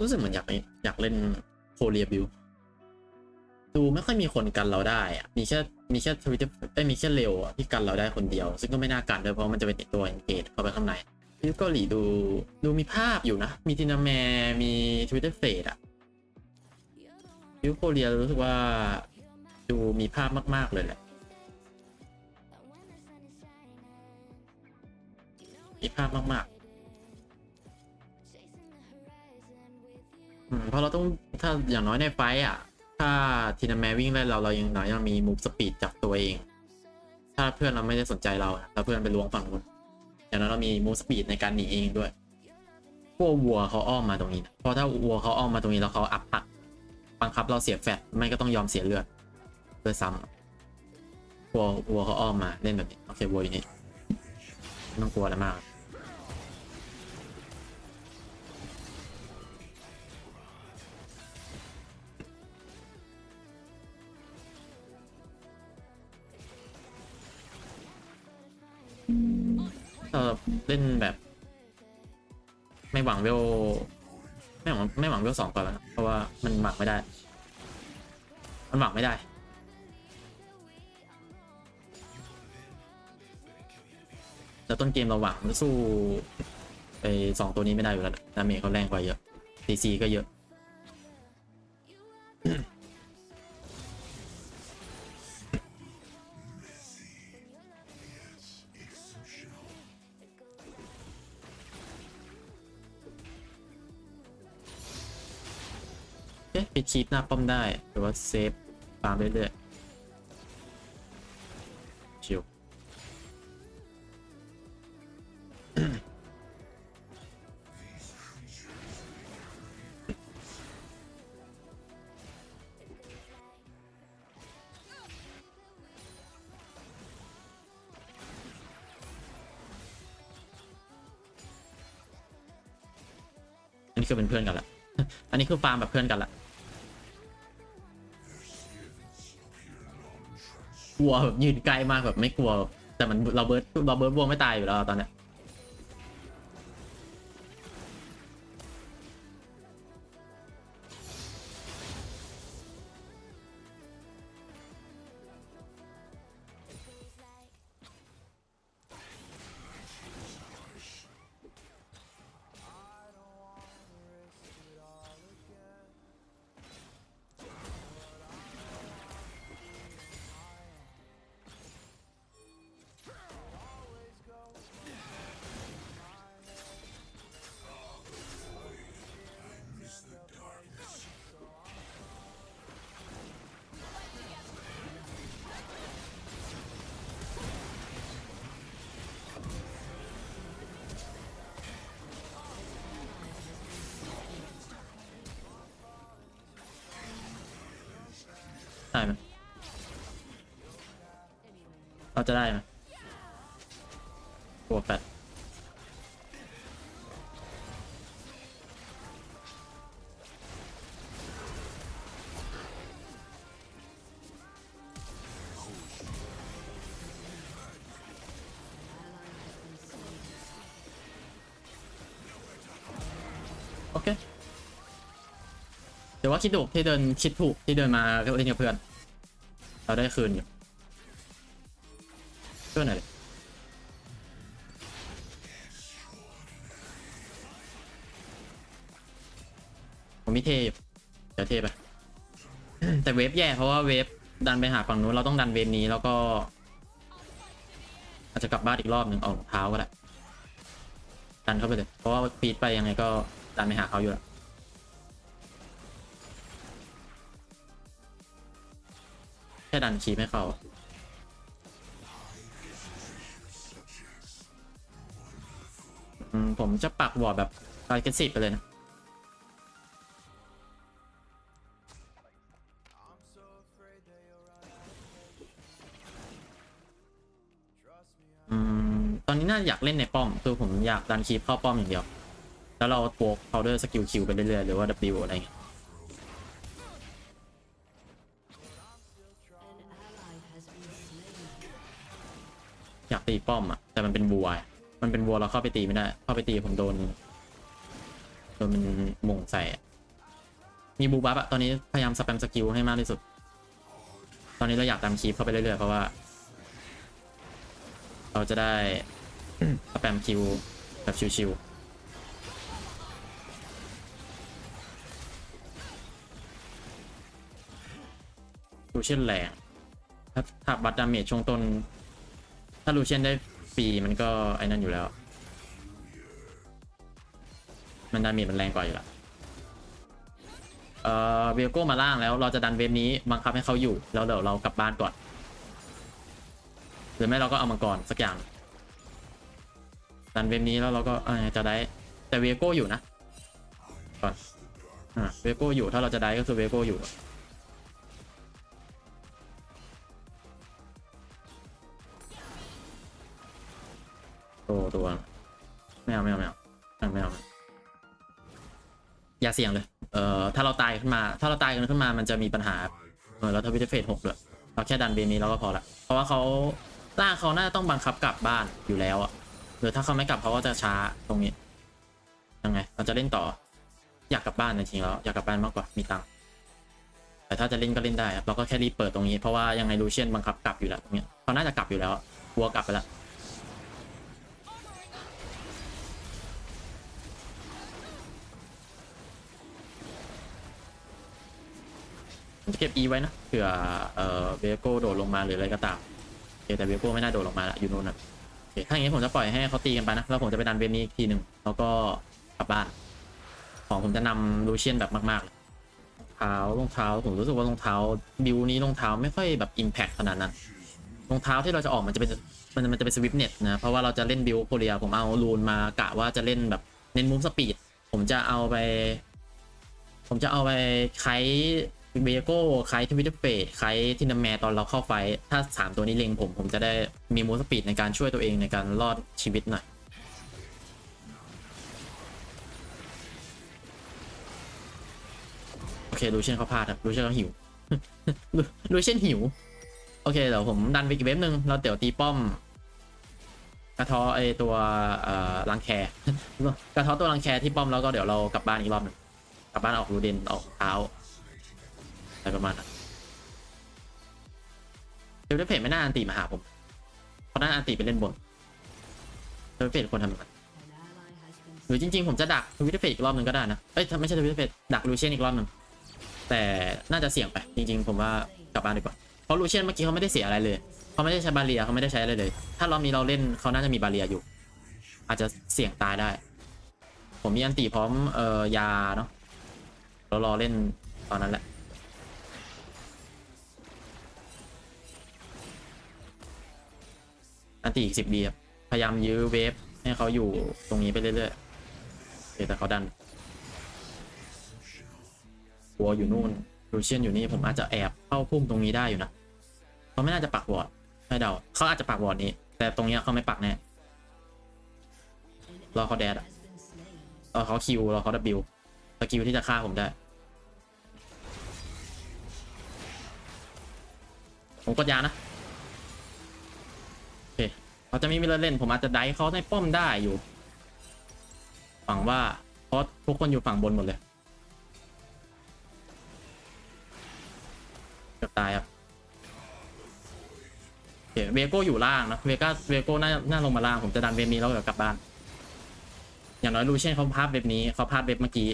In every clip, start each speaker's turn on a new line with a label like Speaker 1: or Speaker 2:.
Speaker 1: รู้สึกเหมือนอยากอยากเล่นโคเรียบิวดูไม่ค่อยมีคนกันเราได้อะมีแค่มีแค่ทวิตเตอร์ไอ้มีแค่เร็วที่กันเราได้คนเดียว ซึ่งก็ไม่น่ากันด้วยเพราะมันจะเป็นตัวเอนเกจเข้าไปข้างในวิวเกาหลีดูดูมีภาพอยู่นะ มีทินาแมมีทวิตเตอร์เฟดอะวิวโคเรียรู้สึกว่าดูมีภาพมาก ๆ เลยแหละ มีภาพมาก เพราะเราต้องถ้าอย่างน้อยในไฟอะ ถ้าทีนาแมวิ่งไล่เราเรายังน้อยยังมีมูฟสปีดจับตัวเอง ถ้าเพื่อนเราไม่ได้สนใจเราถ้าเพื่อนไปล้วงฝั่งนู้นอย่างนั้นเรามีมูฟสปีดในการหนีเองด้วยพวกวัวเขาอ้อมมาตรงนี้นะเพราะถ้าวัวเขาอ้อมมาตรงนี้แล้วเขาอัพปักบังคับเราเสียแฟตไม่ก็ต้องยอมเสียเลือดเพื่อซ้ำวัววัวเขาอ้อมมาเล่นแบบนี้โอเควัวอยู่นี่ไม่ต้องกลัวอะไรมาก เออเล่นแบบ ไม่หวังเวลไม่หวังไม่หวังเวลสองก่อนแล้วนะเพราะว่ามันหวังไม่ได้ มันหวังไม่ได้แล้วต้นเกมเราหวังสู้ไอสองตัวนี้ไม่ได้อยู่แล้วดาเมจเขาแรงกว่าเยอะซีซีก็เยอะ เอ๊ะปิดชีพหน้าป้อมได้หรือว่าเซฟฟาร์มเรื่อยๆชิวอันนี้คือเป็นเพื่อนกันละ อันนี้คือฟาร์มแบบเพื่อนกันละ กลัวแบบยืนไกลมากแบบไม่กลัว แต่มันเราเบิร์ดเราเบิร์ดบวงไม่ตายอยู่แล้วตอนเนี้ย ได้ไหมเราจะได้ไหมตัวแปด คิดถูกที่เดินคิดถูกที่เดินมาเล่นกับเพื่อน เราได้คืนอยู่เพื่อนไหนอยผมมีเทพเดี๋ยวเทไปแต่เวฟแย่เพราะว่าเวฟดันไปหาฝั่งนู้นเราต้องดันเวฟนี้แล้วก็ อาจจะกลับบ้านอีกรอบหนึ่งเอารองเท้าก็ได้ดันเข้าไปเลยเพราะว่าปีดไปยังไงก็ดันไปหาเขาอยู่แล้ว ค่ดันคีไม่เข้าผมจะปักวอร์ดแบบตาเกสิบไปเลยนะอืมตอนนี้น่าอยากเล่นในป้อม คือผมอยากดันคีเข้าป้อมอย่างเดียว แล้วเราโปกเขาด้วยสกิลคิวไปเรื่อยๆ หรือว่า W อะไรเงี้ย ตีป้อมอะแต่มันเป็นวัว มันเป็นวัวเราเข้าไปตีไม่ได้ เข้าไปตีผมโดนโดนมันมงใส่มีบูบัฟอะตอนนี้พยายามสแปมสกิลให้มากที่สุด ตอนนี้เราอยากตามคีปเข้าไปเรื่อยๆ เพราะว่า เราจะได้สแปมคิวแบบชิวๆลูเชียนแรงถ้าถ้าบัตดาเมจช่วงต้น ถ้าลูเชียนได้ฟรีมันก็ไอ้นั่นอยู่แล้ว มันดาเมจมันแรงกว่าอยู่ล้วเอ่อเวลโก้มาล่างแล้วเราจะดันเวฟนี้บังคับให้เขาอยู่ แล้วเดี๋ยวเรากลับบ้านก่อน หรือไม่เราก็เอามังกรสักอย่าง ดันเวฟนี้แล้วเราก็จะได้แต่เวโก้อยู่นะก่อนอ่าเวโก้อยู่ถ้าเราจะได้ก็คือเวโก้อยู่ อย่าเสี่ยงเลย เอ่อ ถ้าเราตายขึ้นมา ถ้าเราตายกันขึ้นมา มันจะมีปัญหา เออเราทวิตเฟสหกเลยเราแค่ดันเบนี้เราก็พอละ เพราะว่าเขาร่างเขาน่าจะต้องบังคับกลับบ้านอยู่แล้วอะหรือถ้าเขาไม่กลับเขาก็จะช้าตรงนี้ ยังไง เราจะเล่นต่อ อยากกลับบ้านจริงๆแล้ว อยากกลับบ้านมากกว่า มีตังค์ แต่ถ้าจะเล่นก็เล่นได้ครับเราก็แค่รีบเปิดตรงนี้ เพราะว่ายังไงลูเชียนบังคับกลับอยู่แล้วตรงนี้เขาน่าจะกลับอยู่แล้วอะวัวกลับไปแล้ว เก็บ E ไว้นะเผื่อเอ่อเวโก้โดดลงมาหรืออะไรก็ตามโอเคแต่เวโก้ไม่น่าโดดลงมาละอยู่นู่นนะโอเคถ้าอย่างนี้ผมจะปล่อยให้เขาตีกันไปนะแล้วผมจะไปดันเวฟนี้อีกทีหนึ่งแล้วก็กลับบ้านของผมจะนำลูเชียนแบบมากๆเลยเท้ารองเท้าผมรู้สึกว่ารองเท้าบิวนี้รองเท้าไม่ค่อยแบบอิมแพคขนาดนั้นรองเท้าที่เราจะออกมันจะเป็นมันมันจะเป็นสวิปเน็ตนะเพราะว่าเราจะเล่นบิวโคเรียผมเอารูนมากะว่าจะเล่นแบบเน้นมูฟสปีดผมจะเอาไป ผมจะเอาไปไค เบโก้ไคทวิตเตอร์เฟดไคทินาแมตอนเราเข้าไฟ ถ้าสามตัวนี้เล็งผม ผมจะได้มีมูสปีดในการช่วยตัวเองในการรอดชีวิตหน่อยโอเคลูเชียนเขาพลาดครับลูเชียนเขาหิวลูเชียนหิว โอเคเดี๋ยวผมดันไปอีกเว็บหนึ่งเราเดี๋ยวตีป้อม กระทาะไอตัวเอ่อรังแคกระทาะตัวรังแคที่ป้อมแล้วก็เดี๋ยวเรากลับบ้านอีกรอบหนึ่งกลับบ้านออกรูเดนออกเท้า อะไรประมาณนั้นเดลเพจไม่น่าอันตีมาหาผมเพราะน่าอันตีไปเล่นบนเดลเพจคนทำมันหรือจริงๆ ผมจะดักทวิตเพจอีกรอบหนึ่งก็ได้นะ เอ้ยไม่ใช่ทวิตเตอร์เพจดักลูเชียนอีกรอบหนึ่งแต่น่าจะเสี่ยงไป จริง ๆ ผมว่ากลับบ้านดีกว่า เพราะลูเชียนเมื่อกี้เขาไม่ได้เสียอะไรเลยเขาไม่ได้ใช้บาเรียเขาไม่ได้ใช้อะไรเลย ถ้ารอบนี้เราเล่นเขาน่าจะมีบาเรียอยู่ อาจจะเสี่ยงตายได้ ผมมีอันตีพร้อมเอ่อยาเนาะเรารอเล่นตอนนั้นแหละ อันตีอีกสิบดีครับพยายามยื้อเวฟให้เขาอยู่ตรงนี้ไปเรื่อยๆแต่เขาดันวัวอยู่นู่นลูเชียนอยู่นี่ผมอาจจะแอบเข้าพุ่มตรงนี้ได้อยู่นะเขาไม่น่าจะปักวอร์ดให้เดาเขาอาจจะปักวอร์ดนี้ แต่ตรงเนี้ยเขาไม่ปักแน่รอเขาแดดรอเขาคิวรอเขาดับบิวสกิลที่จะฆ่าผมได้ผมกดยานะ เขาจะไม่มีเรเล่นผมอาจจะไดฟ์เขาในป้อมได้อยู่หวังว่าเพราะทุกคนอยู่ฝั่งบนหมดเลยเกือบตายครับเคเวโก้อยู่ล่างนะเวก้าเวโก้น่าน่าลงมาล่างผมจะดันเวฟนี้แล้วเดี๋ยวกลับบ้าน อย่างน้อยลูเช่นเขาพลาดเว็บนี้เขาพลาดเว็บเมื่อกี้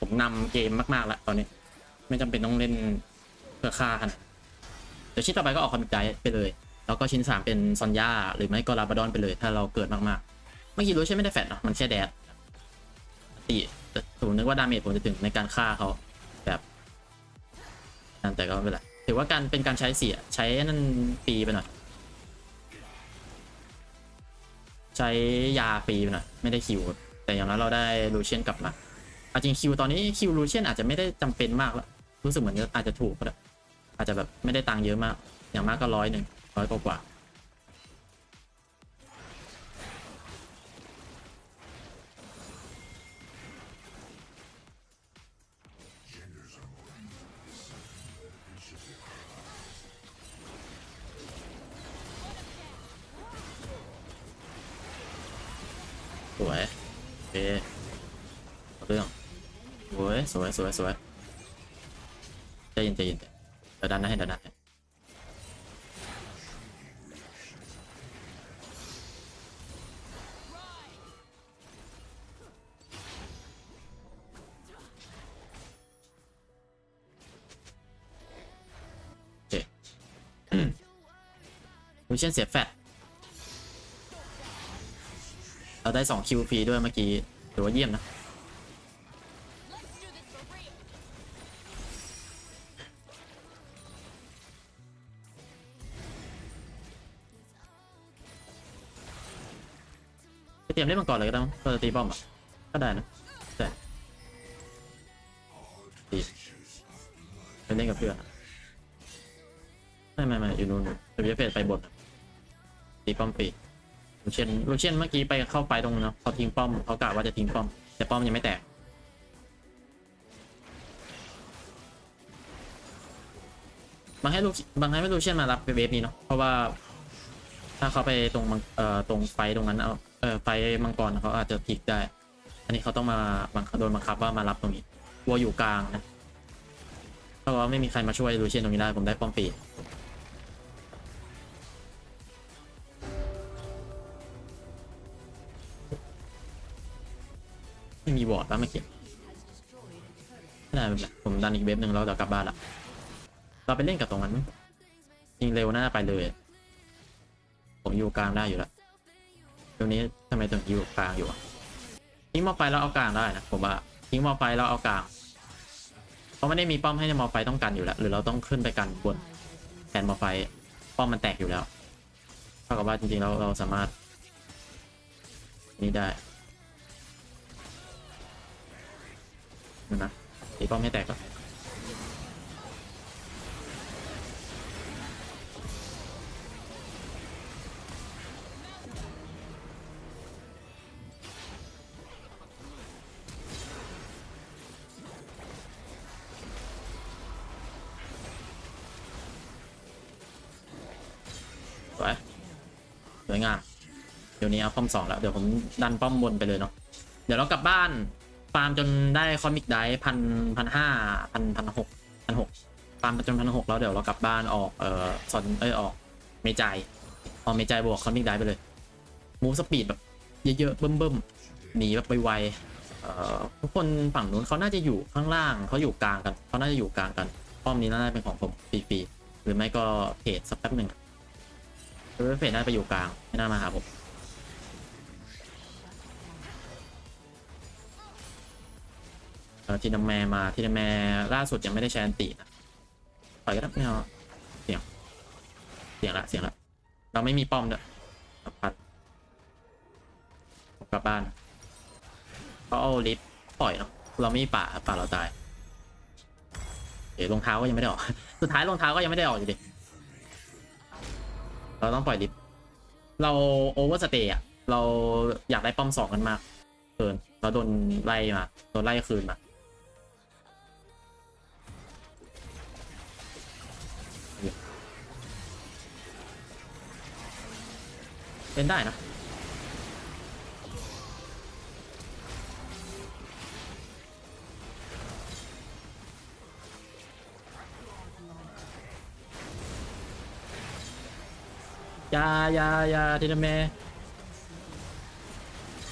Speaker 1: ผมนำเกมมากๆแล้วตอนนี้ ไม่จำเป็นต้องเล่นเพื่อฆ่าขนาดนั้นเดี๋ยวชิ้นต่อไปก็ออกคอมิกไปเลย แล้วก็ชิ้นสามเป็นซอนยาหรือไม่ก็ลาบาดอนไปเลย ถ้าเราเกิดมากๆ เมื่อกี้รู้ใช่ไม่ได้แฟดเนาะมันแค่แดดตีแต่ผมนึกว่าดาเมจผมจะถึงในการฆ่าเขาแบบนั่นแต่ก็ไม่เป็นไรถือว่าการเป็นการใช้เสียใช้นั่นปีไปหน่อยใช้ยาฟรีไปหน่อยไม่ได้คิว แต่อย่างน้อยเราได้ลูเชียนกลับมาอาจริงคิวตอนนี้คิวลูเชียนอาจจะไม่ได้จำเป็นมากแล้วรู้สึกเหมือนจะอาจจะถูกก็ได้อาจจะแบบไม่ได้ตังค์เยอะมาก อย่างมากก็ร้อยหนึ่ง ร้อยกว่าสวยโอเอาเรื่องสวยสวยสวยสวยใจเย็นใจเย็นเดี๋ยวดันนะให้เดี๋ยวดันให้ เชียนเสียแฟตเราได้2คิวพีด้วยเมื่อกี้ถือว่าเยี่ยมนะเตรียมเล่นมังกรเลยก็ได้มั้งเราจะตีป้อมอะก็ได้นะแต่ตีไปเล่นกับเพื่อนไม่ไม่ไม่อยู่นู่นเดี๋ยวจะเฟดไปบนอะ ตีป้อมปีลูเชียนลูเชียนเมื่อกี้ไปเข้าไปตรงเนอะเขาทิ้งป้อมเขากะว่าจะทิ้งป้อม แต่ป้อมยังไม่แตกบางให้ลูกบางให้ไม่ลูเชียนมารับเวฟนี้เนาะเพราะว่าถ้าเขาไปตรงมังเอ่อตรงไฟตรงนั้นเอาเออไฟมังกรเขาอาจจะพลิกได้ อันนี้เขาต้องมาบังคับโดนบังคับว่ามารับตรงนี้วัวอยู่กลางนะถ้าว่าไม่มีใครมาช่วยลูเชียนตรงนี้ได้ผมได้ป้อมปี ไม่มีวอร์ดแล้วเมื่อกี้ไม่ได้ไม่เป็นไรผมดันอีกเว็บหนึ่งแล้วเดี๋ยวกลับบ้านละเราไปเล่นกับตรงนั้นยิงเร็วน่าจะไปเลย ผมอยู่กลางได้อยู่แล้วตรงนี้ทำไมถึงอยู่กลางอยู่อะทิ้งมอไฟแล้วเอากลางได้นะผมว่าทิ้งมอไฟแล้วเอากลาง เพราะไม่ได้มีป้อมให้มอไฟต้องกันอยู่แล้ว หรือเราต้องขึ้นไปกันบนแทนมอไฟป้อมมันแตกอยู่แล้วเท่ากับว่าจริงๆเราเราสามารถ นี่ได้ ดูนะตีป้อมให้แตกก็สวยสวยงาม เดี๋ยวนี้เอาป้อมสองแล้ว เดี๋ยวผมดันป้อมบนไปเลยเนาะ เดี๋ยวเรากลับบ้าน ฟาร์มจนได้คอมิกได้พันพันห้าพันพันหกพันหกฟาร์มจนพันหกแล้วเดี๋ยวเรากลับบ้านออกเอ่อซอนเอ้ยออกเมจายออกเมจายบวกคอมิกได้ไปเลยมูฟสปีดแบบเยอะๆเบิ่มๆหนีแบบไวๆเอ่อทุกคนฝั่งนู้นเขาน่าจะอยู่ข้างล่างเขาอยู่กลางกันเขาน่าจะอยู่กลางกันป้อมนี้น่าจะเป็นของผมฟรีๆหรือไม่ก็เพจสักแป๊บหนึ่งเออเฟดน่าจะไปอยู่กลางไม่น่ามาหาผม ทีนัมแมมาทีนัมแมล่าสุดยังไม่ได้ใช้อันตีนะปล่อยก็ได้ไม่เอาเสียงเสียงละเสียงละเราไม่มีป้อมด้วยพัดกลับบ้านเขาเอาลิฟต์ปล่อยเนาะเราไม่มีป่าป่าเราตายเดี๋ยวรองเท้าก็ยังไม่ได้ออกสุดท้ายรองเท้าก็ยังไม่ได้ออกอยู่ดีเราต้องปล่อยลิฟต์เราโอเวอร์สเตย์อะเราอยากได้ป้อมสองกันมากเกินเราโดนไล่มาโดนไล่คืนมา เล่นได้นะยายายาทีนเม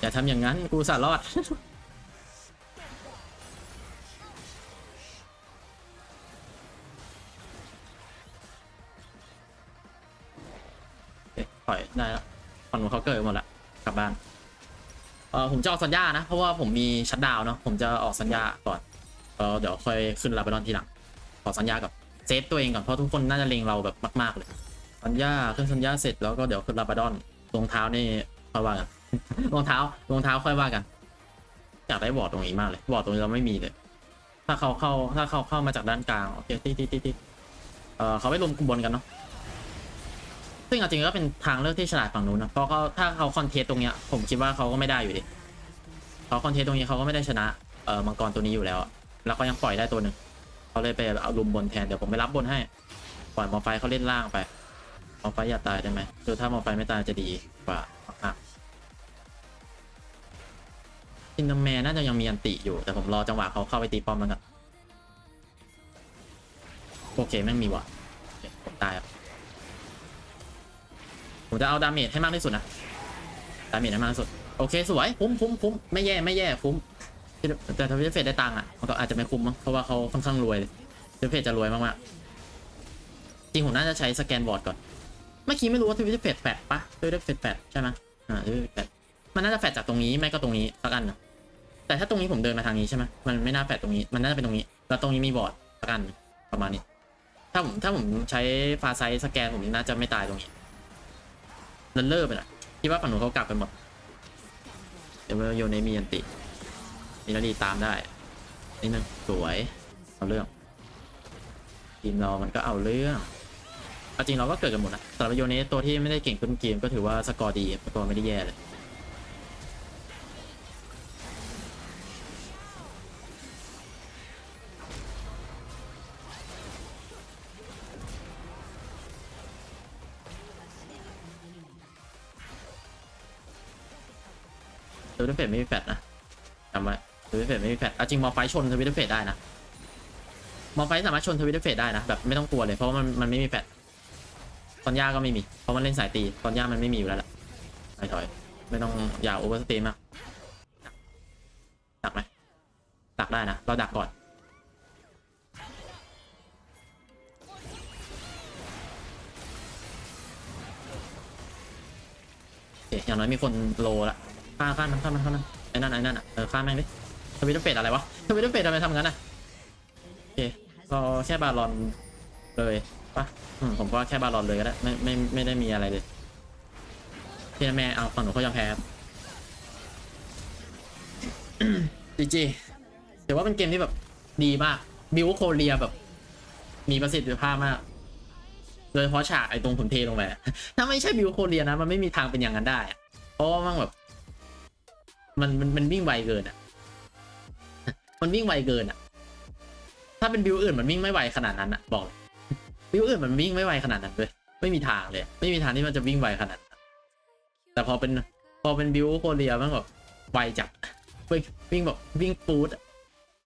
Speaker 1: อย่าทำอย่างนั้นกูสารอดเอ๊ะปล่อยได้แล้ว ฝั่งนู้นเขาเกิดหมดละกลับบ้านเออผมจะออกสัญญานะ เพราะว่าผมมีชัดดาวเนาะผมจะออกสัญญาก่อนเออเดี๋ยวค่อยขึ้นลาบารอนทีหลังขอสัญญากับเซฟตัวเองก่อนเพราะทุกคนน่าจะเลงเราแบบมาก ๆเลย สัญญาขึ้นสัญญาเสร็จแล้วก็เดี๋ยวขึ้นลาบาดอนรองเท้านี่ค่อยว่ากันรองเท้ารองเท้าค่อยว่ากันอยากได้บอร์ดตรงนี้มากเลยบอร์ดตรงนี้เราไม่มีเลย ถ้าเขาเข้าถ้าเขาเข้ามาจากด้านกลางโอเคติดติดติดติดเออเขาไม่รวมกลุ่มบนกันเนาะ ซึ่งเอาจริงก็เป็นทางเลือกที่ฉลาดฝั่งนู้นนะเพราะเขาถ้าเขาคอนเทสตรงเนี้ยผมคิดว่าเขาก็ไม่ได้อยู่ดีเขาคอนเทสตรงนี้เขาก็ไม่ได้ชนะเออมังกรตัวนี้อยู่แล้วแล้วก็ยังปล่อยได้ตัวหนึ่งเขาเลยไปเอาลุมบนแทนเดี๋ยวผมไปรับบนให้ปล่อยมอไฟเขาเล่นล่างไปมอไฟอย่าตายได้ไหมคือถ้ามอไฟไม่ตายจะดีกว่ามากซินนามแมนน่าจะยังมีอันติอยู่ แต่ผมรอจังหวะเขาเข้าไปตีป้อมแล้วกันโอเคแม่งมีว่ะผมตายอะ ผมจะเอาดาเมจให้มากที่สุดนะดาเมจให้มากที่สุด โอเคสวยคุ้มคุ้มคุ้มไม่แย่ไม่แย่คุ้ม แต่ถ้าวิเฟสได้ตังค์อะมันก็อาจจะไม่คุ้มมั้งเพราะว่าเขาค่อนข้างรวยเลยวิเฟสจะรวยมากๆจริงผมน่าจะใช้สแกนบอร์ดก่อนเมื่อกี้ไม่รู้ว่าทวิเฟสแฟดปะทวิเฟสแฟดใช่ไหมอ่าทวิตแฟดมันน่าจะแฟดจากตรงนี้ไม่ก็ตรงนี้สักอันนะแต่ถ้าตรงนี้ผมเดินมาทางนี้ใช่ไหมมันไม่น่าแฟดตรงนี้มันน่าจะเป็นตรงนี้ แล้วตรงนี้มีบอร์ดสักอันประมาณนี้ ถ้าผมถ้าผมใช้ฟาไซส์สแกนผมน่าจะไม่ตายตรงนี้ เลนเลอร์ไปนะคิดว่าฝั่งหนูเขากลับกันหมดเดี๋ยวโยนในมีอันติมีนารีตามได้นี่นึงสวยเอาเรื่องทีมเรามันก็เอาเรื่องเอาจริงเราก็เกิดกันหมดนะสำหรับโยเนตัวที่ไม่ได้เก่งต้นเกมก็ถือว่าสกอร์ดีตัวไม่ได้แย่เลย ไม่มีแฟดนะจำไว้ทวิตเฟสไม่มีแฟดเอาจริงมอไฟชนทวิตเฟสได้นะมอไฟสามารถชนทวิตเฟสได้นะแบบไม่ต้องกลัวเลยเพราะมันมันไม่มีแฟดตอนย่าก็ไม่มี เพราะมันเล่นสายตีตอนย่ามันไม่มีอยู่แล้วแหละถอยถอยไม่ต้องอย่าโอเวอร์สเตย์มากดักไหมดักได้นะ เราดักก่อนโอเคอย่างน้อยมีคนโลละ ฆ่าฆ่ามันฆ่ามันฆ่ามันไอ้นั่นไอ้นั่นอะเออฆ่าแม่งดิทวิตเฟสอะไรวะทวิตเฟสทำไมทำงั้นอะโอเคก็แค่บาลอนเลยปะผมก็แค่บาลอนเลยก็ได้ไม่ไม่ไม่ได้มีอะไรเลยเทียแม่เอาฝั่งหนูเขายอมแพ้ครับจีจีถือว่าเป็นเกมที่แบบดีมากบิวโคเรียแบบ มีประสิทธิภาพมากโดยเฉพาะฉากไอ้ตรงผมเทลงไปถ้าไม่ใช่บิวโคเรียนะ มันไม่มีทางเป็นอย่างนั้นได้เพราะว่ามันแบบ มันมันมันวิ่งไวเกินอะ มันวิ่งไวเกินอะ ถ้าเป็นบิวอื่นมันวิ่งไม่ไวขนาดนั้นอะ บอกเลยบิวอื่นมันวิ่งไม่ไวขนาดนั้นเลยไม่มีทางเลย ไม่มีทางที่มันจะวิ่งไวขนาดนั้นแต่พอเป็นพอเป็นบิวโคเรียมันแบบไวจัดวิ่งวิ่งแบบวิ่งปูด